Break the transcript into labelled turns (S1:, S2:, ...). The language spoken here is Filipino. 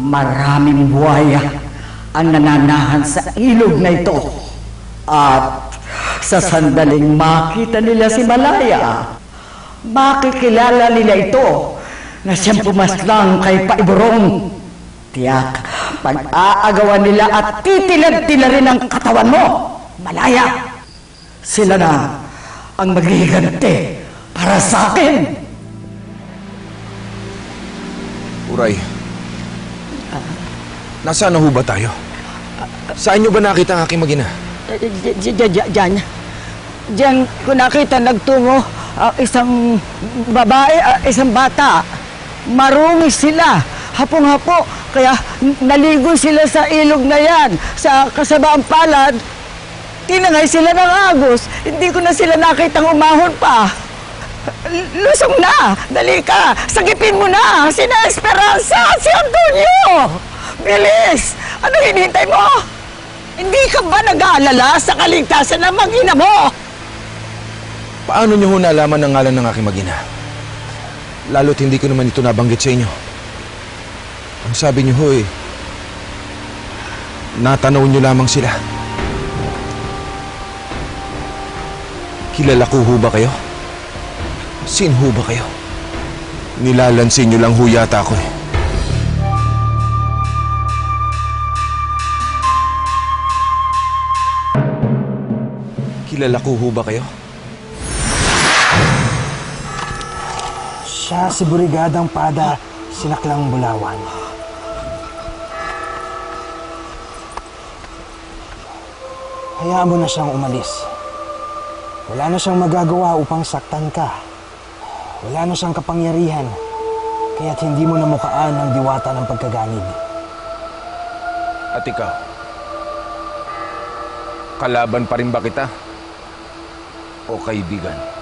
S1: Maraming buhaya ang nananahan sa ilog na ito. At sa sandaling makita nila si Malaya, makikilala nila ito na siyang pumaslang kay Paiborong. Tiyak, pag-aagawan nila at titilad-tila rin ang katawan mo, Malaya. Sila na ang maghihiganti para sa akin.
S2: Uray, nasaan na ho ba tayo? Saan nyo ba nakita ang aking magina?
S1: Diyan. Diyan ko nakita nagtungo ang isang babae, ah, isang bata. Marumi sila. Hapong-hapo. Kaya naligo sila sa ilog na yan. Sa kasabaang palad, tinangay sila ng agos. Hindi ko na sila nakitang umahon pa. Lusong na! Dali ka! Sagipin mo na! Sina Esperanza! Si Antonio! Bilis! Anong hinihintay mo? Hindi ka ba nag-aalala sa kaligtasan ng mag-ina mo?
S2: Paano nyo ho nalaman ang ngalan ng aking magina? Lalo't hindi ko naman ito nabanggit sa inyo. Ang sabi nyo ho eh, natanaw nyo lamang sila. Kilala ko ho ba kayo? Sin ho ba kayo? Nilalansin nyo lang ho yata ako eh. Kilala ko ho ba kayo?
S3: Siya si Burigadang Pada, Sinaklang Bulawan. Hayaan mo na siyang umalis. Wala na siyang magagawa upang saktan ka. Wala na siyang kapangyarihan. Kaya't hindi mo namukaan ang diwata ng pagkaganib.
S2: At ikaw? Kalaban pa rin ba kita? O kaibigan?